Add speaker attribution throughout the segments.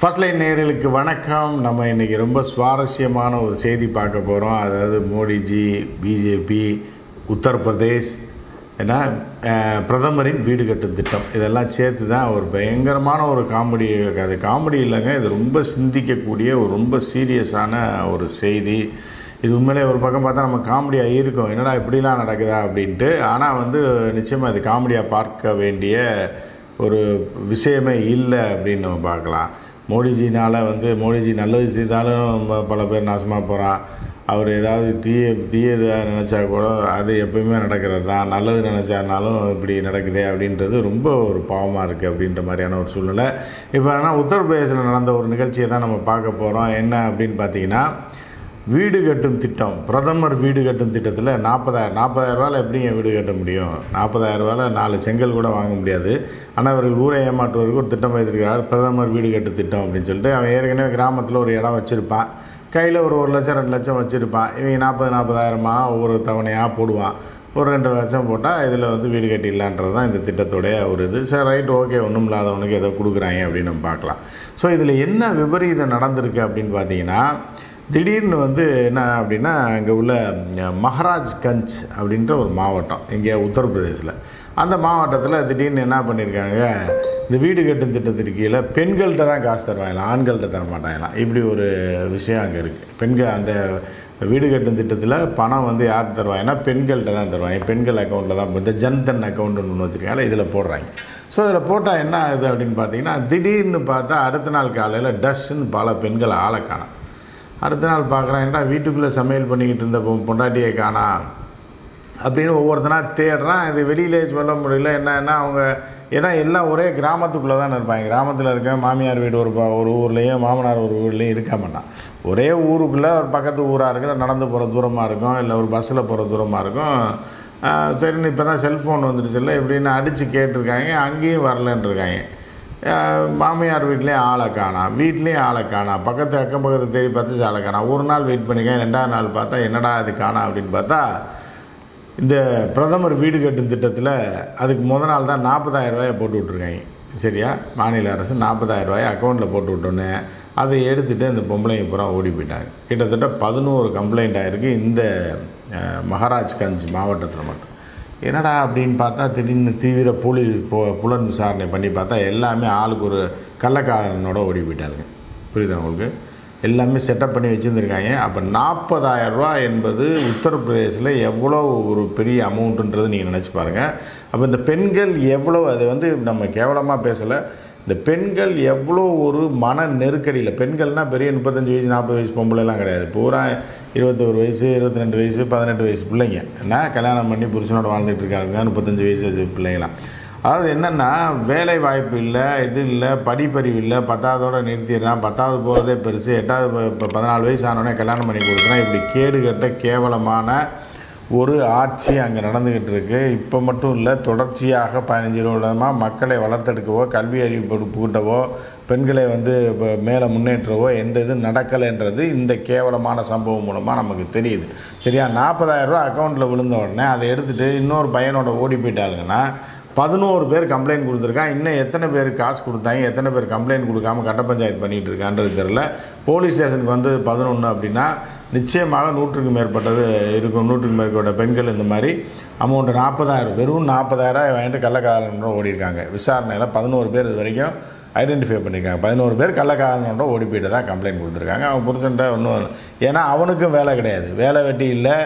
Speaker 1: First line நேர்களுக்கு வணக்கம். நம்ம இன்றைக்கி ரொம்ப சுவாரஸ்யமான ஒரு செய்தி பார்க்க போகிறோம் அதாவது மோடிஜி பிஜேபி உத்தரப்பிரதேஷ் ஏன்னா பிரதமரின் வீடு கட்டும் திட்டம். இதெல்லாம் சேர்த்து தான் ஒரு பயங்கரமான ஒரு காமெடி. அது காமெடி இல்லைங்க. இது ரொம்ப சிந்திக்கக்கூடிய ஒரு ரொம்ப சீரியஸான ஒரு செய்தி. இது உண்மையிலே ஒரு பக்கம் பார்த்தா நம்ம காமெடியாக இருக்கும். என்னடா இப்படிலாம் நடக்குதா அப்படின்ட்டு. ஆனால் வந்து நிச்சயமாக இது காமெடியாக பார்க்க வேண்டிய ஒரு விஷயமே இல்லை அப்படின்னு நம்ம பார்க்கலாம். மோடிஜினால் வந்து மோடிஜி நல்லது செய்தாலும் பல பேர் நாசமாக போகிறான் அவர் ஏதாவது தீய தீயது நினச்சா கூட அது எப்பயுமே நடக்கிறது தான். நல்லது நினச்சாருனாலும் இப்படி நடக்குதே அப்படின்றது ரொம்ப ஒரு பாவமாக இருக்குது அப்படின்ற மாதிரியான ஒரு சூழ்நிலை. இப்போ ஆனால் உத்தரப்பிரதேசில் நடந்த ஒரு நிகழ்ச்சியை தான் நம்ம பார்க்க போகிறோம் என்ன அப்படின்னு பார்த்தீங்கன்னா வீடு கட்டும் திட்டம். பிரதமர் வீடு கட்டும் திட்டத்தில் நாற்பதாயிரம் நாற்பதாயிரம் ரூபாயில் எப்படிங்க வீடு கட்ட முடியும்? நாற்பதாயிரம் ரூபாயில் நாலு செங்கல் கூட வாங்க முடியாது. ஆனால் இவர்கள் ஊரை ஏமாற்றுவதற்கு ஒரு திட்டம் வைத்திருக்கிறார் பிரதமர் வீடு கட்டு திட்டம் அப்படின்னு சொல்லிட்டு அவன் ஏற்கனவே கிராமத்தில் ஒரு இடம் வச்சுருப்பான். கையில் ஒரு ஒரு லட்சம் ரெண்டு லட்சம் வச்சுருப்பான். இவங்க நாற்பது நாற்பதாயிரமா ஒவ்வொரு தவணையாக போடுவான். ஒரு ரெண்டு லட்சம் போட்டால் இதில் வந்து வீடு கட்டிடலான்றது தான் இந்த திட்டத்துடைய ஒரு இது. சரி ரைட் ஓகே ஒன்றும் இல்லாதவனுக்கு ஏதோ கொடுக்குறாங்க அப்படின்னு நம்ம பார்க்கலாம். ஸோ இதில் என்ன விபரீதம் நடந்திருக்கு அப்படின்னு பார்த்தீங்கன்னா திடீர்னு வந்து என்ன அப்படின்னா அங்கே உள்ள மஹராஜ் கஞ்ச் அப்படின்ற ஒரு மாவட்டம் இங்கே உத்தரப்பிரதேசில் அந்த மாவட்டத்தில் திடீர்னு என்ன பண்ணியிருக்காங்க இந்த வீடு கட்டும் திட்டத்திற்கு கீழே பெண்கள்கிட்ட தான் காசு தருவாங்களாம் ஆண்கள்கிட்ட தர மாட்டாங்களாம். இப்படி ஒரு விஷயம் அங்கே இருக்குது பெண்கள் அந்த வீடு கட்டும் திட்டத்தில் பணம் வந்து யார் தருவாங்கன்னா பெண்கள்கிட்ட தான் தருவாங்க. பெண்கள் அக்கௌண்ட்டில் தான் இந்த ஜன்தன் அக்கௌண்ட்னு ஒன்று வச்சுருக்காங்க இதில் போடுறாங்க. ஸோ இதில் போட்டால் என்ன ஆகுது அப்படின்னு பார்த்தீங்கன்னா திடீர்னு பார்த்தா அடுத்த நாள் காலையில் டஸ்ன்னு பல பெண்கள் ஆளை காணும். அடுத்த நாள் பார்க்குறான் ஏன்டா வீட்டுக்குள்ளே சமையல் பண்ணிக்கிட்டு இருந்த பொ- பொண்டாட்டியை காணா? அப்படின்னு ஒவ்வொருத்தனா தேடுறான். இது வெளியிலே சொல்ல முடியல. என்னன்னா அவங்க ஏன்னா எல்லாம் ஒரே கிராமத்துக்குள்ளே தான் இருப்பாங்க. கிராமத்தில் இருக்க மாமியார் வீடு ஒரு ஒரு ஊர்லேயும் மாமனார் ஒரு ஊர்லேயும் இருக்க மாட்டான். ஒரே ஊருக்குள்ளே ஒரு பக்கத்து ஊராக இருக்கிற நடந்து போகிற தூரமாக இருக்கும் இல்லை ஒரு பஸ்ஸில் போகிற தூரமாக இருக்கும். சரின்னு இப்போ தான் செல்ஃபோன் வந்துடுச்சுல்ல இப்படின்னு அடித்து கேட்டிருக்காங்க. அங்கேயும் வரலன்ட்ருக்காங்க மாமியார் வீட்லேயும் ஆளை காணா வீட்லேயும் ஆளை காணா பக்கத்து அக்கம் பக்கத்து தேடி பார்த்து ஆளை காணாம் ஒரு நாள் வெயிட் பண்ணிக்கேன் ரெண்டாவது நாள் பார்த்தா என்னடா அது காணா அப்படின்னு பார்த்தா இந்த பிரதமர் வீடு கட்டும் திட்டத்தில் அதுக்கு முத நாள் தான் நாற்பதாயிரம் ரூபாயை போட்டு விட்ருக்காங்க சரியா? மாநில அரசு நாற்பதாயிரம் ரூபாயை அக்கௌண்ட்டில் போட்டு விட்டோன்னே அதை எடுத்துகிட்டு அந்த பொம்பளைங்க பூரா ஓடி போயிட்டாங்க. கிட்டத்தட்ட பதினோரு கம்ப்ளைண்ட் ஆகிருக்கு இந்த மகாராஜ்கஞ்ச் மாவட்டத்தில் மட்டும். என்னடா அப்படின்னு பார்த்தா திடீர்னு தீவிர புலி புலன் விசாரணை பண்ணி பார்த்தா எல்லாமே ஆளுக்கு ஒரு கள்ளக்காரனோட ஓடி போயிட்டாருங்க. புரியுதா உங்களுக்கு? எல்லாமே செட்டப் பண்ணி வச்சுருந்துருக்காங்க. அப்போ நாற்பதாயிரம் ரூபா என்பது உத்தரப்பிரதேசில் எவ்வளோ ஒரு பெரிய அமௌண்ட்டுன்றது நீங்கள் நினச்சி பாருங்கள் அப்போ இந்த பெண்கள் எவ்வளோ அது வந்து நம்ம கேவலமாக பேசலை. இந்த பெண்கள் எவ்வளோ ஒரு மன நெருக்கடியில் பெண்கள்னால் பெரிய முப்பத்தஞ்சு வயசு நாற்பது வயசு பொம்பளைலாம் கிடையாது. பூரா இருபத்தோரு வயசு இருபத்தி ரெண்டு வயசு பதினெட்டு வயசு பிள்ளைங்க. என்ன? கல்யாணம் பண்ணி புருஷனோட வாழ்ந்துட்டு இருக்காங்க. முப்பத்தஞ்சு வயசு பிள்ளைங்களாம். அதாவது என்னென்னா வேலை வாய்ப்பு இல்லை இது இல்லை படிப்பறிவு இல்லை பத்தாவதோடு நிறுத்திடுறான் பத்தாவது போகிறதே பெருசு. எட்டாவது இப்போ பதினாலு வயசு ஆனோடனே கல்யாணம் பண்ணி கொடுத்துனா இப்படி கேடு கட்ட கேவலமான ஒரு ஆட்சி அங்கே நடந்துக்கிட்டு இருக்கு. இப்போ மட்டும் இல்லை தொடர்ச்சியாக பதினஞ்சு வருடமாக மக்களை வளர்த்தெடுக்கவோ கல்வி அறிவு புகட்டவோ பெண்களை வந்து இப்போ மேலே முன்னேற்றவோ எந்த இது நடக்கலைன்றது இந்த கேவலமான சம்பவம் மூலமாக நமக்கு தெரியுது. சரியா? நாற்பதாயிரம் ரூபா அக்கௌண்ட்டில் விழுந்த உடனே அதை எடுத்துகிட்டு இன்னொரு பையனோட ஓடி போயிட்டாருங்கன்னா பதினோரு பேர் கம்ப்ளைண்ட் கொடுத்துருக்கான் இன்னும் எத்தனை பேர் காசு கொடுத்தாங்க? எத்தனை பேர் கம்ப்ளைண்ட் கொடுக்காம கட்ட பஞ்சாயத்து பண்ணிகிட்டு இருக்கான்றது தெரில போலீஸ் ஸ்டேஷனுக்கு வந்து பதினொன்று அப்படின்னா நிச்சயமாக நூற்றுக்கு மேற்பட்டது இருக்கும். நூற்றுக்கு மேற்பட்ட பெண்கள் இந்த மாதிரி அமௌண்ட் நாற்பதாயிரம் வெறும் நாற்பதாயிரம் வாங்கிட்டு கள்ளக்காரனோட ஓடிருக்காங்க விசாரணையில் பதினோரு பேர் இது வரைக்கும் ஐடென்டிஃபை பண்ணியிருக்காங்க. பதினோரு பேர் கள்ளக்காரனோட ஓடி போயிட்டு தான் கம்ப்ளைண்ட் கொடுத்துருக்காங்க. அவன் புருஷன்ட்ட ஒன்றும் ஏன்னா அவனுக்கும் வேலை கிடையாது. வேலை வெட்டி இல்லை.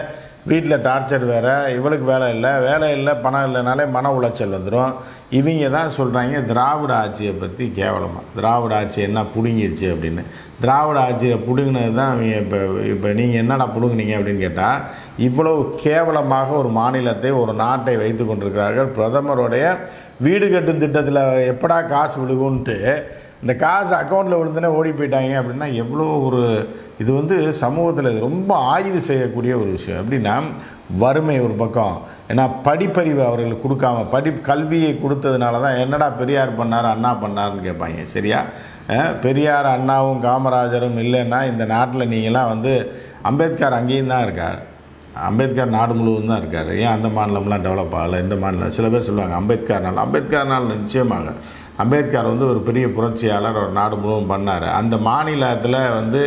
Speaker 1: வீட்டில் டார்ச்சர் வேறு இவளுக்கு வேலை இல்லை வேலை இல்லை பணம் இல்லைனாலே மன உளைச்சல் வந்துடும் இவங்க தான் சொல்கிறாங்க திராவிட ஆட்சியை பற்றி கேவலமாக திராவிட ஆட்சி என்ன பிடுங்கிருச்சு அப்படின்னு. திராவிட ஆட்சியை பிடுங்கினது தான் அவங்க இப்போ இப்போ நீங்கள் என்னடா பிடுங்குனீங்க அப்படின்னு கேட்டால் இவ்வளவு கேவலமாக ஒரு மாநிலத்தை ஒரு நாட்டை வைத்து கொண்டிருக்கிறார்கள். பிரதமருடைய வீடு கட்டும் திட்டத்தில் எப்படா காசு விழுகுன்ட்டு இந்த காசு அக்கௌண்ட்டில் விழுந்தனே ஓடி போயிட்டாங்க அப்படின்னா எவ்வளோ ஒரு இது வந்து சமூகத்தில் இது ரொம்ப ஆய்வு செய்யக்கூடிய ஒரு விஷயம். எப்படின்னா வறுமை ஒரு பக்கம். ஏன்னா படிப்பறிவு அவர்களுக்கு கொடுக்காம படி கல்வியை கொடுத்ததுனால தான் என்னடா பெரியார் பண்ணார் அண்ணா பண்ணாருன்னு கேட்பாங்க. சரியா? பெரியார் அண்ணாவும் காமராஜரும் இல்லைன்னா இந்த நாட்டில் நீங்களாம் வந்து அம்பேத்கர் அங்கேயும் தான் இருக்கார். அம்பேத்கர் நாடு முழுவதும் தான் இருக்கார். ஏன் அந்த மாநிலம்லாம் டெவலப் ஆகலை? இந்த மாநிலம் சில பேர் சொல்லுவாங்க அம்பேத்கர்னால அம்பேத்கர்னால நிச்சயமாக அம்பேத்கர் வந்து ஒரு பெரிய புரட்சியாளர் ஒரு நாடு முழுவதும் பண்ணார். அந்த மாநிலத்தில் வந்து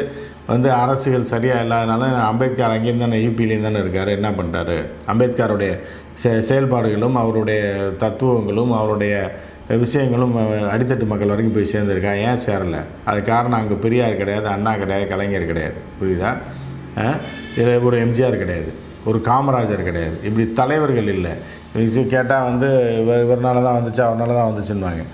Speaker 1: வந்து அரசுகள் சரியாக இல்லாதனால அம்பேத்கர் அங்கேயும் தானே யூபியிலையும் தானே இருக்கார். என்ன பண்ணிட்டாரு அம்பேத்கருடைய செ செயல்பாடுகளும் அவருடைய தத்துவங்களும் அவருடைய விஷயங்களும் அடித்தட்டு மக்கள் வரைக்கும் போய் சேர்ந்துருக்கா? ஏன் சேரலை? அது காரணம் அங்கே பெரியார் கிடையாது அண்ணா கிடையாது கலைஞர் கிடையாது. புரியுதா? இதில் ஒரு எம்ஜிஆர் கிடையாது. ஒரு காமராஜர் கிடையாது. இப்படி தலைவர்கள் இல்லை. கேட்டால் வந்து இவர் இவர்னால தான் வந்துச்சு? அவர்னால தான் வந்துச்சுன்னுவாங்க.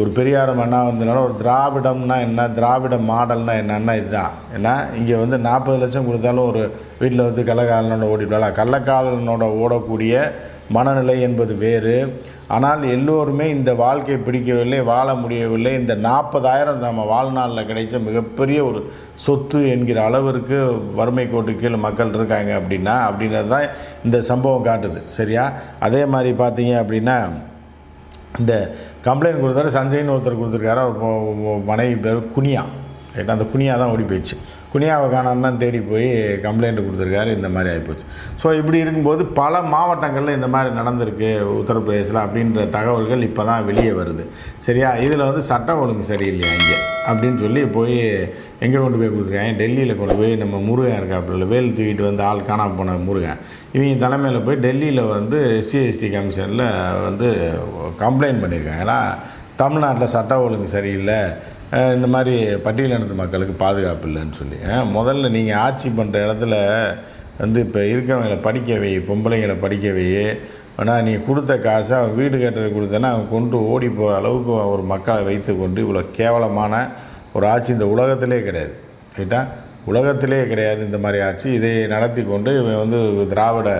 Speaker 1: ஒரு பெரியாரம் என்ன வந்ததுனால ஒரு திராவிடம்னா என்ன திராவிட மாடல்னா என்னன்னா இதுதான். ஏன்னா இங்கே வந்து நாற்பது லட்சம் கொடுத்தாலும் ஒரு வீட்டில் வந்து கள்ளக்காதலனோட ஓடிவிடலாம் கள்ளக்காதலனோட ஓடக்கூடிய மனநிலை என்பது வேறு. ஆனால் எல்லோருமே இந்த வாழ்க்கை பிடிக்கவில்லை வாழ முடியவில்லை. இந்த நாற்பதாயிரம் நம்ம வாழ்நாளில் கிடைச்ச மிகப்பெரிய ஒரு சொத்து என்கிற அளவிற்கு வறுமை கோட்டு கீழே மக்கள் இருக்காங்க அப்படின்னா அப்படின்றது தான் இந்த சம்பவம் காட்டுது. சரியா? அதே மாதிரி பார்த்தீங்க அப்படின்னா இந்த கம்ப்ளைண்ட் கொடுத்தாரு சஞ்சய்னு ஒருத்தர் கொடுத்துருக்காரு. அவர் மனைவி பேர் குனியா. ரைட் அந்த குனியா தான் ஓடி போயிடுச்சு. குனியாவை காணான்னு தான் தேடி போய் கம்ப்ளைண்ட் கொடுத்துருக்காரு. இந்த மாதிரி ஆகிப்போச்சு ஸோ இப்படி இருக்கும்போது பல மாவட்டங்களில் இந்த மாதிரி நடந்திருக்கு உத்தரப்பிரதேசில் அப்படின்ற தகவல்கள் இப்போ தான் வெளியே வருது. சரியா? இதில் வந்து சட்டம் ஒழுங்கு சரியில்லையா இங்கே? அப்படின்னு சொல்லி போய் எங்கே கொண்டு போய் கொடுத்துருக்காங்க? டெல்லியில் கொண்டு போய் நம்ம முருகன் இருக்காப்புல வேல் தூக்கிட்டு வந்து ஆள் காணாம போன முருகன். இவங்க தலைமையில் போய் டெல்லியில் வந்து சிஎஸ்டி கமிஷனில் வந்து கம்ப்ளைண்ட் பண்ணியிருக்காங்க ஏன்னா தமிழ்நாட்டில் சட்ட ஒழுங்கு சரியில்லை. இந்த மாதிரி பட்டியலினத்து மக்களுக்கு பாதுகாப்பு இல்லைன்னு சொல்லி. முதல்ல நீங்கள் ஆட்சி பண்ணுற இடத்துல வந்து இப்போ இருக்கிறவங்களை படிக்கவே பொம்பளைங்களை படிக்கவே ஆனால் நீ கொடுத்த காசை அவன் வீடு கட்டுறது கொடுத்தனா அவன் கொண்டு ஓடி போகிற அளவுக்கு ஒரு மக்களை வைத்து கொண்டு இவ்வளோ கேவலமான ஒரு ஆட்சி இந்த உலகத்திலே கிடையாது. ரைட்டா? உலகத்திலே கிடையாது இந்த மாதிரி ஆட்சி. இதை நடத்தி கொண்டு இவன் வந்து திராவிட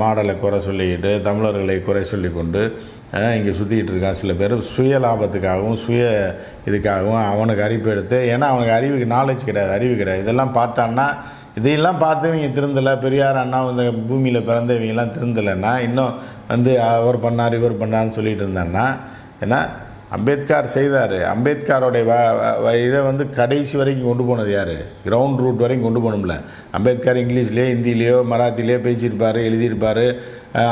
Speaker 1: மாடலை குறை சொல்லிக்கிட்டு தமிழர்களை குறை சொல்லி கொண்டு இங்கே சுற்றிக்கிட்டு இருக்கான். சில பேர் சுய லாபத்துக்காகவும் சுய இதுக்காகவும் அவனுக்கு அறிவு எடுத்து ஏன்னா அவனுக்கு அறிவுக்கு நாலேஜ் கிடையாது அறிவு கிடையாது. இதெல்லாம் பார்த்தான்னா இதையெல்லாம் பார்த்து இவங்க திருந்தலை பெரியார் அண்ணா இந்த பூமியில் பிறந்த இவங்கெல்லாம் திருந்தலைன்னா இன்னும் வந்து அவர் பண்ணார் இவர் பண்ணார்னு சொல்லிகிட்டு இருந்தான்னா ஏன்னா அம்பேத்கர் செய்தார். அம்பேத்கரோடைய வ இதை வந்து கடைசி வரைக்கும் கொண்டு போனது யார்? கிரவுண்ட் ரூட் வரைக்கும் கொண்டு போகணும்ல அம்பேத்கர் இங்கிலீஷ்லேயோ ஹிந்திலேயோ மராத்திலேயோ பேசியிருப்பார் எழுதியிருப்பார்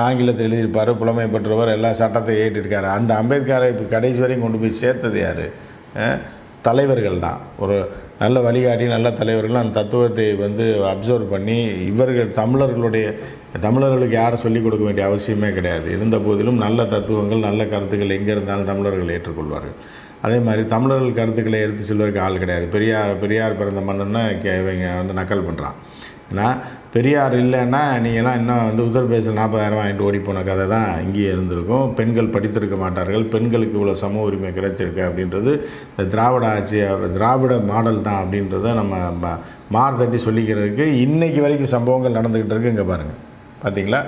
Speaker 1: ஆங்கிலத்தில் எழுதியிருப்பார் புலமை பெற்றவர் எல்லா சட்டத்தை ஏற்றிருக்காரு. அந்த அம்பேத்கரை இப்போ கடைசி வரைக்கும் கொண்டு போய் சேர்த்தது யார்? தலைவர்கள் தான். ஒரு நல்ல வழிகாட்டி நல்ல தலைவர்கள் அந்த தத்துவத்தை வந்து அப்சர்வ் பண்ணி இவர்கள் தமிழர்களுடைய தமிழர்களுக்கு யாரும் சொல்லிக் கொடுக்க வேண்டிய அவசியமே கிடையாது. இருந்த போதிலும் நல்ல தத்துவங்கள் நல்ல கருத்துக்கள் எங்கே இருந்தாலும் தமிழர்கள் ஏற்றுக்கொள்வார்கள். அதே மாதிரி தமிழர்கள் கருத்துக்களை எடுத்து செல்வதற்கு ஆள் கிடையாது. பெரியார் பெரியார் பிறந்த மன்னன்னா இவங்க வந்து நக்கல் பண்ணுறான் ஏன்னா பெரியார் இல்லைன்னா நீங்கள்லாம் இன்னும் வந்து உத்தரப்பிரதேசம் நாற்பதாயிரம் வாங்கிட்டு ஓடி போன கதை தான் இங்கேயே இருந்திருக்கும். பெண்கள் படித்திருக்க மாட்டார்கள். பெண்களுக்கு இவ்வளோ சம உரிமை கிடைச்சிருக்கு அப்படின்றது இந்த திராவிட ஆட்சி திராவிட மாடல் தான் அப்படின்றத நம்ம ம- மார்தட்டி சொல்லிக்கிறதுக்கு இன்றைக்கு வரைக்கும் சம்பவங்கள் நடந்துக்கிட்டு இருக்கு. இங்கே பாருங்கள் பார்த்தீங்களா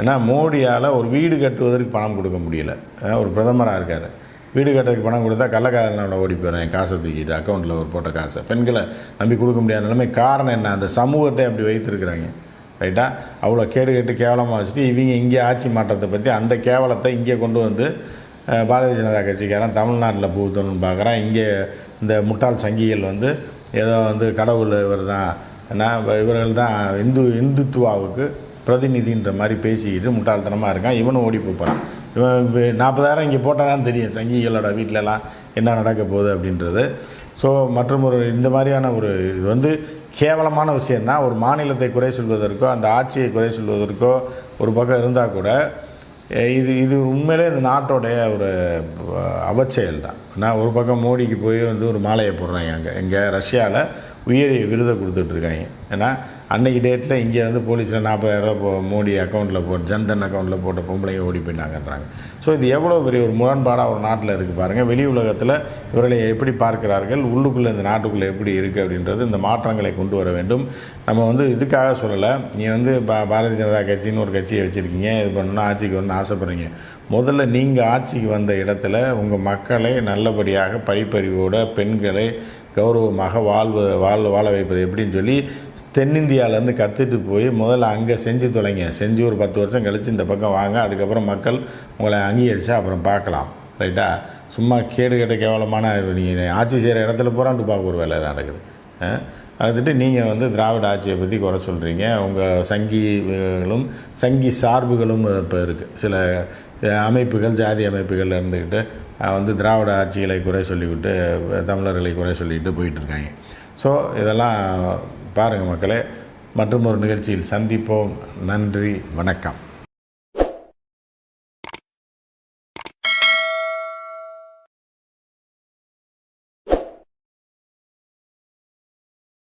Speaker 1: ஏன்னா மோடியால் ஒரு வீடு கட்டுவதற்கு பணம் கொடுக்க முடியல. ஒரு பிரதமராக இருக்கார். வீடு கட்டுறதுக்கு பணம் கொடுத்தா கள்ளக்காரனோட ஓடி போயிடும் காசை தூக்கிட்டு அக்கௌண்ட்டில் ஒரு போட்ட காசை. பெண்களை நம்பி கொடுக்க முடியாத நிலைமை. காரணம் என்ன? அந்த சமூகத்தை அப்படி வைத்திருக்கிறாங்க. ரைட்டா அவ்வளோ கேடு கேட்டு கேவலமாக வச்சுட்டு இவங்க இங்கே ஆட்சி மாற்றத்தை பற்றி அந்த கேவலத்தை இங்கே கொண்டு வந்து பாரதிய ஜனதா கட்சிக்காரன் தமிழ்நாட்டில் புகுத்தணும்னு பார்க்குறான். இங்கே இந்த முட்டாள் சங்கிகள் வந்து ஏதோ வந்து கடவுள் இவர் தான். நான் இவர்கள் தான் இந்து இந்துத்துவாவுக்கு பிரதிநிதின்ற மாதிரி பேசிக்கிட்டு முட்டாள்தனமாக இருக்கான். இவனும் ஓடி போகிறான் நாற்பதாயிரம் இங்கே போட்டால் தான் தெரியும். சங்கிகளோட வீட்டிலலாம் என்ன நடக்க போகுது அப்படின்றது. ஸோ மற்றும் ஒரு இந்த மாதிரியான ஒரு இது வந்து கேவலமான விஷயந்தான் ஒரு மாநிலத்தை குறை சொல்வதற்கோ அந்த ஆட்சியை குறை சொல்வதற்கோ ஒரு பக்கம் இருந்தால் கூட இது இது உண்மையிலே இந்த நாட்டோடைய ஒரு அவச்செயல் தான் நான் ஒரு பக்கம் மோடிக்கு போய் வந்து ஒரு மாலையை போடுறாங்க அங்கே. இங்கே ரஷ்யாவில் உயரிய விருதை கொடுத்துட்ருக்காங்க ஏன்னா அன்றைக்கி டேட்டில் இங்கே வந்து போலீஸில் நாற்பதாயிரரூபா போ மோடி அக்கௌண்ட்டில் போட்டு ஜன்தன் அக்கௌண்ட்டில் போட்ட பொம்பளைங்க ஓடி போயிட்டாங்கன்றாங்க. ஸோ இது எவ்வளோ பெரிய ஒரு முரண்பாடாக ஒரு நாட்டில் இருக்குது பாருங்கள் வெளி உலகத்தில் இவர்களை எப்படி பார்க்கிறார்கள்? உள்ளுக்குள்ளே இந்த நாட்டுக்குள்ளே எப்படி இருக்குது அப்படின்றது இந்த மாற்றங்களை கொண்டு வர வேண்டும். நம்ம வந்து இதுக்காக சொல்லலை. நீ வந்து பா பாரதிய ஜனதா கட்சின்னு ஒரு கட்சியை வச்சுருக்கீங்க. இது பண்ணணும் ஆட்சிக்கு வரணும்னு ஆசைப்பட்றீங்க. முதல்ல நீங்கள் ஆட்சிக்கு வந்த இடத்துல உங்கள் மக்களை நல்லபடியாக படிப்பறிவோட பெண்களை கௌரவமாக வாழ்வு வாழ் வாழ வைப்பது எப்படின்னு சொல்லி தென்னிந்தியாவிலேருந்து கற்றுட்டு போய் முதல்ல அங்கே செஞ்சு தொலைங்க. செஞ்சு ஒரு பத்து வருஷம் கழித்து இந்த பக்கம் வாங்க. அதுக்கப்புறம் மக்கள் உங்களை அங்கீகரித்தா அப்புறம் பார்க்கலாம். ரைட்டா? சும்மா கேடு கேட்ட கேவலமான நீங்கள் ஆட்சி செய்கிற இடத்துல போகிறான்ட்டு பார்க்க ஒரு வேலை நடக்குது. அஹ்? அதுட்டு நீங்கள் வந்து திராவிட ஆட்சியை பற்றி குறை சொல்கிறீங்க உங்கள் சங்கிகளும் சங்கி சார்புகளும் இப்போ இருக்குது சில அமைப்புகள் ஜாதி அமைப்புகள் இருந்துக்கிட்டு வந்து திராவிட ஆட்சிகளை குறை சொல்லிவிட்டு தமிழர்களை குறை சொல்லிட்டு போயிட்டுருக்காங்க. ஸோ இதெல்லாம் பாருங்கள் மக்களே. மற்றும் ஒரு நிகழ்ச்சியில் சந்திப்போம். நன்றி. வணக்கம்.